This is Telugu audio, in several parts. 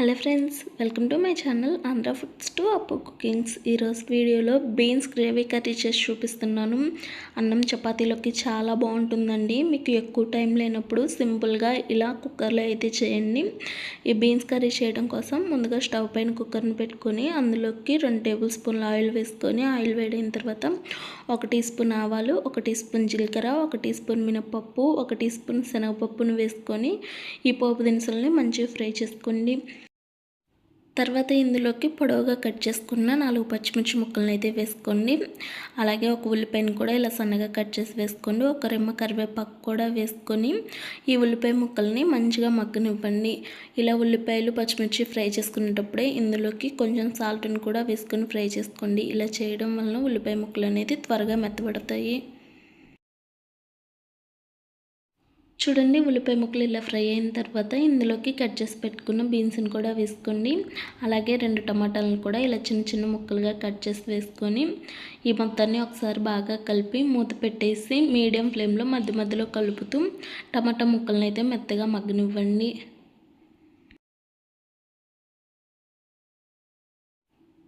Hello friends welcome to my channel Andhra foods to Appu cookings. ఈరోజు వీడియోలో బీన్స్ గ్రేవీ కర్రీ చేసి చూపిస్తున్నాను. అన్నం చపాతీలోకి చాలా బాగుంటుందండి. మీకు ఎక్కువ టైం లేనప్పుడు సింపుల్గా ఇలా కుక్కర్లో అయితే చేయండి. ఈ బీన్స్ కర్రీ చేయడం కోసం ముందుగా స్టవ్ పైన కుక్కర్ని పెట్టుకొని అందులోకి రెండు టేబుల్ స్పూన్ల ఆయిల్ వేసుకొని ఆయిల్ వేడైన తర్వాత ఒక టీ స్పూన్ ఆవాలు ఒక టీ స్పూన్ జీలకర్ర ఒక టీ స్పూన్ మినపప్పు ఒక టీ స్పూన్ శనగపప్పును వేసుకొని ఈ పోపు దినుసులని మంచిగా ఫ్రై చేసుకోండి. తర్వాత ఇందులోకి పొడవుగా కట్ చేసుకున్న నాలుగు పచ్చిమిర్చి ముక్కలను అయితే వేసుకోండి అలాగే ఒక ఉల్లిపాయను కూడా ఇలా సన్నగా కట్ చేసి వేసుకోండి ఒక రెమ్మ కరివేపాకు కూడా వేసుకొని ఈ ఉల్లిపాయ ముక్కల్ని మంచిగా మగ్గనివ్వండి. ఇలా ఉల్లిపాయలు పచ్చిమిర్చి ఫ్రై చేసుకునేటప్పుడే ఇందులోకి కొంచెం సాల్ట్ని కూడా వేసుకొని ఫ్రై చేసుకోండి. ఇలా చేయడం వలన ఉల్లిపాయ ముక్కలు అనేది త్వరగా మెత్తబడతాయి. చూడండి ఉల్లిపాయ ముక్కలు ఇలా ఫ్రై అయిన తర్వాత ఇందులోకి కట్ చేసి పెట్టుకున్న బీన్స్ని కూడా వేసుకోండి. అలాగే రెండు టమాటాలను కూడా ఇలా చిన్న చిన్న ముక్కలుగా కట్ చేసి వేసుకొని ఈ మొత్తాన్ని ఒకసారి బాగా కలిపి మూత పెట్టేసి మీడియం ఫ్లేమ్లో మధ్య మధ్యలో కలుపుతూ టమాటా ముక్కలను అయితే మెత్తగా మగ్గనివ్వండి.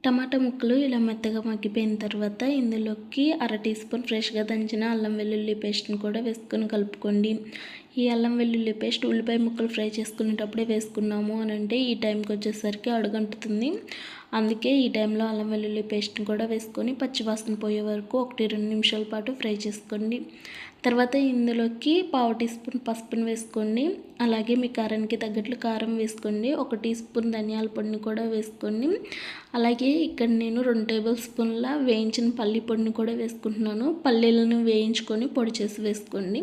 టమాటా ముక్కలు ఇలా మెత్తగా మగ్గిపోయిన తర్వాత ఇందులోకి అర టీ స్పూన్ ఫ్రెష్గా దంచిన అల్లం వెల్లుల్లి పేస్ట్ని కూడా వేసుకొని కలుపుకోండి. ఈ అల్లం వెల్లుల్లి పేస్ట్ ఉల్లిపాయ ముక్కలు ఫ్రై చేసుకునేటప్పుడే వేసుకున్నాము అని అంటే ఈ టైంకి వచ్చేసరికి అడుగంటుతుంది. అందుకే ఈ టైంలో అల్లం వెల్లుల్లి పేస్ట్ని కూడా వేసుకొని పచ్చివాసన పోయే వరకు ఒకటి రెండు నిమిషాల పాటు ఫ్రై చేసుకోండి. తర్వాత ఇందులోకి పావు టీ స్పూన్ పసుపును వేసుకోండి. అలాగే మీ కారానికి తగ్గట్లు కారం వేసుకోండి. ఒక టీ స్పూన్ ధనియాల పొడిని కూడా వేసుకోండి. అలాగే ఇక్కడ నేను రెండు టేబుల్ స్పూన్ల వేయించిన పల్లి పొడిని కూడా వేసుకుంటున్నాను. పల్లీలను వేయించుకొని పొడి చేసి వేసుకోండి.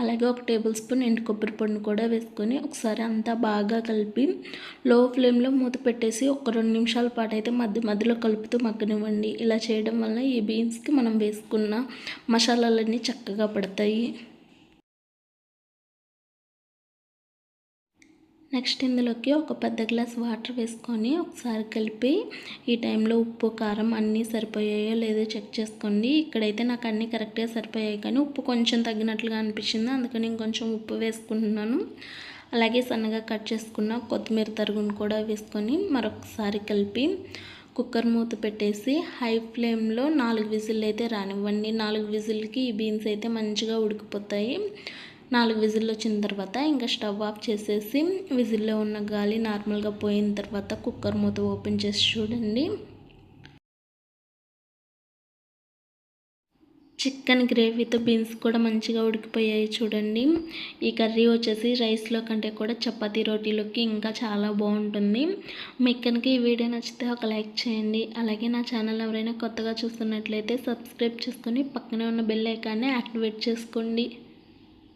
అలాగే ఒక టేబుల్ స్పూన్ ఎండు కొబ్బరి పొడిని కూడా వేసుకొని ఒకసారి అంతా బాగా కలిపి లో ఫ్లేమ్లో మూత పెట్టేసి ఒక రెండు నిమిషాల పాటు అయితే మధ్య మధ్యలో కలుపుతూ మగ్గనివ్వండి. ఇలా చేయడం వల్ల ఈ బీన్స్కి మనం వేసుకున్న మసాలాలన్నీ చక్కగా పడతాయి. నెక్స్ట్ ఇందులోకి ఒక పెద్ద గ్లాస్ వాటర్ వేసుకొని ఒకసారి కలిపి ఈ టైంలో ఉప్పు కారం అన్నీ సరిపోయాయో లేదో చెక్ చేసుకోండి. ఇక్కడైతే నాకు అన్నీ కరెక్ట్గా సరిపోయాయి కానీ ఉప్పు కొంచెం తగ్గినట్లుగా అనిపించింది. అందుకని ఇంకొంచెం ఉప్పు వేసుకుంటున్నాను. అలాగే సన్నగా కట్ చేసుకున్న కొత్తిమీర తరుగును కూడా వేసుకొని మరొకసారి కలిపి కుక్కర్ మూత పెట్టేసి హై ఫ్లేమ్లో నాలుగు విజిల్ అయితే రానివ్వండి. నాలుగు విజిల్కి ఈ బీన్స్ అయితే మంచిగా ఉడికిపోతాయి. నాలుగు విజిల్లు వచ్చిన తర్వాత ఇంకా స్టవ్ ఆఫ్ చేసేసి విజిల్లో ఉన్న గాలి నార్మల్గా పోయిన తర్వాత కుక్కర్ మూత ఓపెన్ చేసి చూడండి. చికెన్ గ్రేవీతో బీన్స్ కూడా మంచిగా ఉడికిపోయాయి చూడండి. ఈ కర్రీ వచ్చేసి రైస్లో కంటే కూడా చపాతీ రోటీలోకి ఇంకా చాలా బాగుంటుంది. మీకు కనుక ఈ వీడియో నచ్చితే ఒక లైక్ చేయండి. అలాగే నా ఛానల్ ఎవరైనా కొత్తగా చూస్తున్నట్లయితే సబ్స్క్రైబ్ చేసుకొని పక్కనే ఉన్న బెల్ ఐకాన్ని యాక్టివేట్ చేసుకోండి.